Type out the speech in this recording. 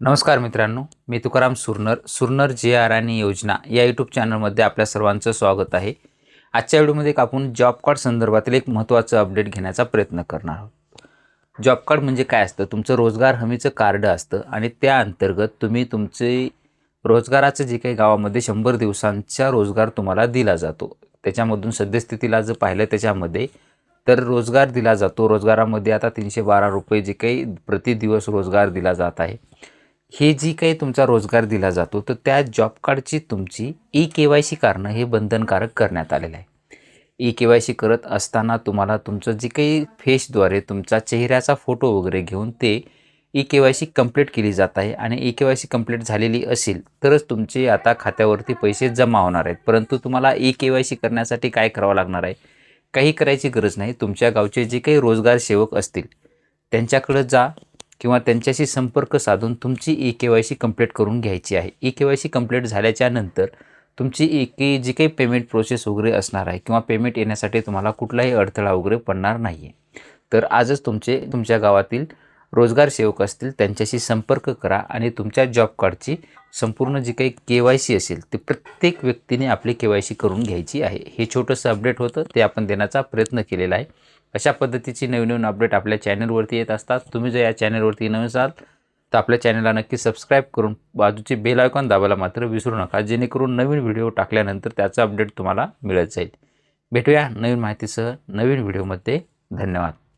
नमस्कार मित्रांनो मी तुकाराम सुरनर सुरनर जे आर आणि योजना या यूट्यूब चॅनलमध्ये आपल्या सर्वांचं स्वागत आहे. आजच्या व्हिडिओमध्ये एक आपण जॉब कार्ड संदर्भातील एक महत्त्वाचं अपडेट घेण्याचा प्रयत्न करणार आहोत. जॉब कार्ड म्हणजे काय असतं? तुमचं रोजगार हमीचं कार्ड असतं आणि त्या अंतर्गत तुम्ही तुमचे रोजगाराचं जे काही गावामध्ये शंभर दिवसांचा रोजगार तुम्हाला दिला जातो. त्याच्यामधून सद्यस्थितीला जर पाहिलं त्याच्यामध्ये तर रोजगार दिला जातो. रोजगारामध्ये आता तीनशे बारा रुपये जे काही प्रति दिवस रोजगार दिला जात आहे. हे जी काही तुमचा रोजगार दिला जातो तर त्या जॉब कार्डची तुमची ई के वाय सी कारणं हे बंधनकारक करण्यात आलेलं आहे. ई के वाय सी करत असताना तुम्हाला तुमचं जे काही फेसद्वारे तुमचा चेहऱ्याचा फोटो वगैरे घेऊन ते E K Y C complete केली जात आहे आणि E K Y C complete झालेली असेल तरच तुमचे आता खात्यावरती पैसे जमा होणार आहेत. परंतु तुम्हाला ई के वाय सी करण्यासाठी काय करावं लागणार आहे? काही करायची गरज नाही. तुमच्या गावचे जे काही रोजगार सेवक असतील त्यांच्याकडं जा किंवा त्यांच्याशी संपर्क साधून तुमची E K Y C complete करून घ्यायची आहे. E K Y C complete झाल्याच्यानंतर तुमची ई के जी काही पेमेंट प्रोसेस वगैरे असणार आहे किंवा पेमेंट येण्यासाठी तुम्हाला कुठलाही अडथळा वगैरे पडणार नाही आहे तर आजच तुमचे तुमच्या गावातील रोजगार सेवक असतील त्यांच्याशी संपर्क करा आणि तुमच्या जॉब कार्डची संपूर्ण जी काही के वाय सी असेल ती प्रत्येक व्यक्तीने आपली के वाय सी करून घ्यायची आहे. हे छोटंसं अपडेट होतं ते आपण देण्याचा प्रयत्न केलेला आहे. अशा पद्धतीची नवीन नवीन अपडेट आपल्या चॅनलवरती येत असतात. तुम्ही जर या चॅनलवरती नवीन असाल तर आपल्या चॅनलला नक्की सबस्क्राईब करून बाजूचे बेल आयकॉन दाबायला मात्र विसरू नका. जेणेकरून नवीन व्हिडिओ टाकल्यानंतर त्याचा अपडेट तुम्हाला मिळत जाईल. भेटूया नवीन माहितीसह नवीन व्हिडिओमध्ये धन्यवाद.